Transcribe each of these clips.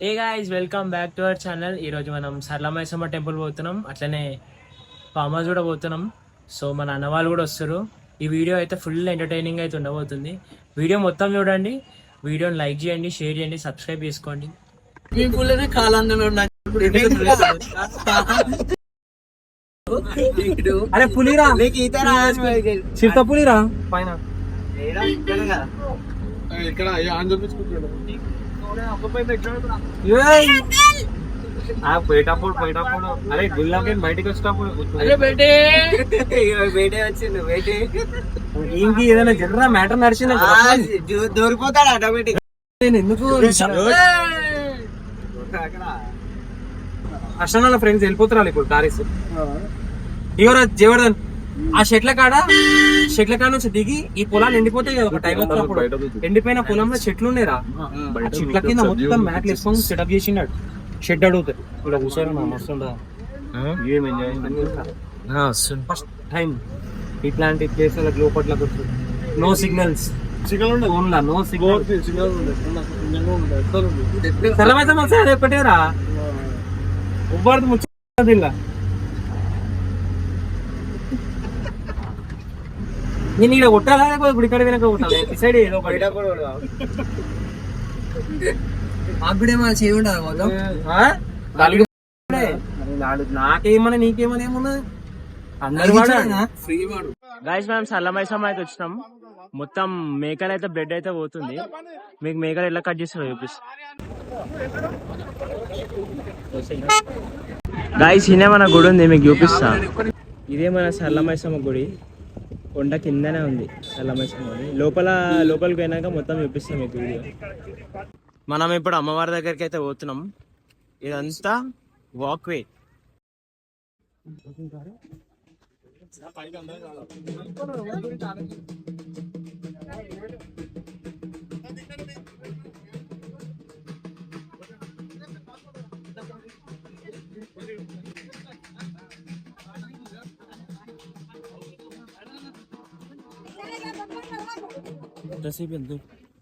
Hey guys welcome back to our channel ఈరోజు మనం Sarala Maisamma temple పోతున్నాం. అట్లనే ఫామ్ హౌస్ కూడా పోతున్నాం. సో మన అన్న వాళ్ళు కూడా వస్తారు. ఈ వీడియో అయితే ఫుల్ ఎంటర్టైనింగ్ అయితే ఉండబోతుంది. వీడియో మొత్తం చూడండి. వీడియోని లైక్ చేయండి షేర్ చేయండి సబ్స్క్రైబ్ చేసుకోండి. అరే పులిరా. చిరుత పులిరా? పైన. ఇక్కడ పోయేటప్పుడు పోయేటప్పుడు. అరే గుళ్ళకి బయటకు వచ్చింది బేటే! ఇంక ఏదైనా జనరల్ మ్యాటర్ నడిచింది? దొరికిపోతాడు ఆటోమేటిక్. నేను ఎందుకు అర్షణాల ఫ్రెండ్స్ వెళ్ళిపోతున్నారు ఇప్పుడు టారీస్ ఇవరా జయవర్ధన్. ఆ షెట్ల కాడ షెట్ల కాడ నుంచి దిగి ఈ పొలాలు ఎండిపోతాయి కదా ఒక టైం వచ్చినప్పుడు ఎండిపోయిన పొలంలో చెట్లు ఉండేరా ఆ చెట్ల కింద మొత్తం మ్యాట్లు వేసుకొని సెటప్ చేసిండాడు. షెడ్ అడుగుతారు ఇక్కడ కూర్చొని నా మస్తు ఫస్ట్ టైం ఇట్లాంటి ప్లేస్ లోపట్ల నో సిగ్నల్స్ నో సిగ్నల్ తెల్లమైతే మంచిగా అదే పెట్టారా ఉవ్వాడు ముచ్చట నేను ఇక్కడ కొట్టాలా లేకపోతే గుడికాడ వెనక కొట్టాలి? డిసైడ్ ఏదో ఒకటి. మాకు కూడా ఏమైనా చేయి ఉండదు? నాలుగు నాకేమన్నా నీకేమన్నా ఏమన్నా? అందరు ఫ్రీ వాడు. గాయస్ మేము సల్లమైసమ్మ అయితే వచ్చినాం. మొత్తం మేకలు అయితే బ్రెడ్ అయితే పోతుంది. మీకు మేకలు ఎట్లా కట్ చేస్తారో చూపిస్తా. గాయస్ ఇదే మన గుడి ఉంది? మీకు చూపిస్తా. ఇదే మన సల్లమైసమ్మ గుడి. కొండ కిందనే ఉంది. సల్లమైసమ్మ గుడి లోపల లోపలికి పోయినాక మొత్తం చూపిస్తాం మీకు వీడియో. మనం ఇప్పుడు అమ్మవారి దగ్గరికి అయితే పోతున్నాం. ఇదంతా వాక్వే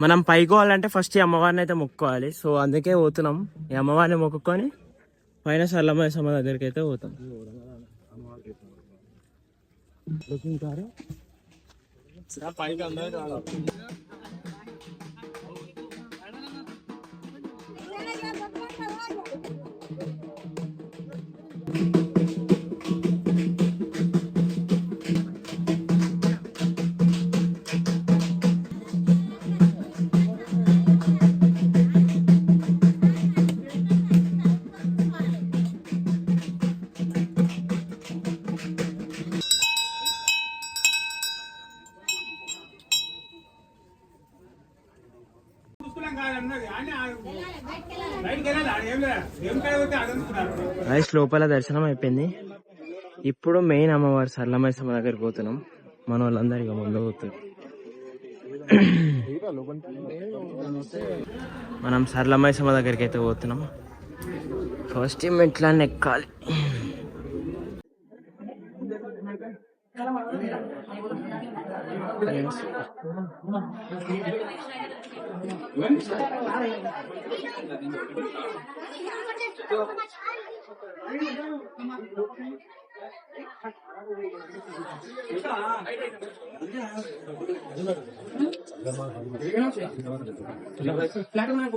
మనం పైకోవాలంటే ఫస్ట్ ఈ అమ్మవారిని అయితే మొక్కుకోవాలి. సో అందుకే పోతున్నాం. ఈ అమ్మవారిని మొక్కుకొని పైన సల్లమ్మ సమ్మ దగ్గరికి అయితే పోతాం. రైస్ లోపల దర్శనం అయిపోయింది. ఇప్పుడు మెయిన్ అమ్మవారు సరళమైసమ్మ దగ్గరికి పోతున్నాం. మన వాళ్ళందరూ ముందు పోతారు. మనం సరళమైసమ్మ దగ్గరికి అయితే పోతున్నాం. ఫస్ట్ మెట్లన్నీ ఎక్కాలి. ఫ్రెండ్స్ ఫ్లాట్ మనకు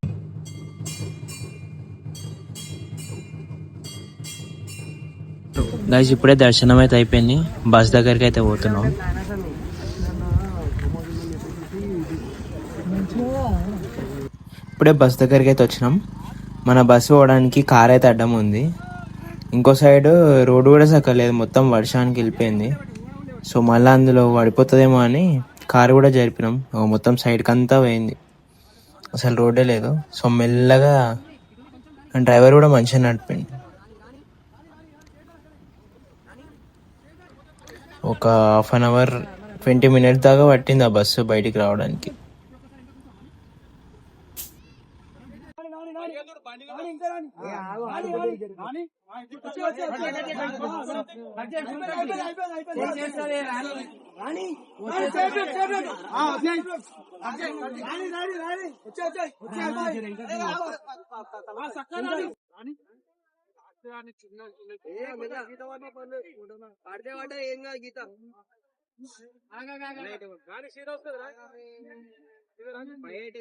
గైస్ ఇప్పుడే దర్శనం అయితే అయిపోయింది. బస్ దగ్గరికి అయితే పోతున్నాం. ఇప్పుడే బస్ దగ్గరికి అయితే వచ్చినాం. మన బస్సు పోవడానికి కార్ అయితే అడ్డం ఉంది. ఇంకో సైడ్ రోడ్డు కూడా సక్కలేదు. మొత్తం వర్షానికి వెళ్ళిపోయింది. సో మళ్ళీ అందులో పడిపోతుందేమో అని కారు కూడా జరిపినాం. మొత్తం సైడ్కి అంతా పోయింది. అసలు రోడ్డే లేదు. సో మెల్లగా డ్రైవర్ కూడా మంచిగా నడిపింది ఒక half an hour twenty minutes దాకా పట్టింది ఆ బస్సు బయటికి రావడానికి. పడితే పడ్డా ఏం కాదు గీత బయట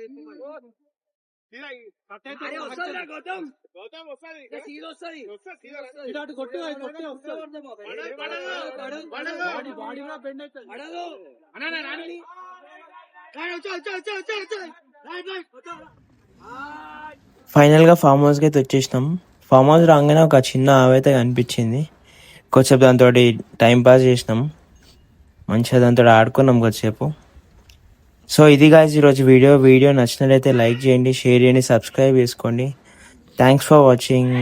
ఫైనల్గా ఫామ్ హౌస్కి అయితే వచ్చేసినాం ఫామ్ హౌస్ రాగానే ఒక చిన్న ఆవైతే కనిపించింది. కొద్దిసేపు దాంతో టైం పాస్ చేసినాం. మంచిగా దాంతో ఆడుకున్నాం కొద్దిసేపు. సో ఇది గాయస్ ఈరోజు వీడియో. వీడియో నచ్చినట్లయితే లైక్ చేయండి షేర్ చేయండి సబ్స్క్రైబ్ చేసుకోండి. Thanks for watching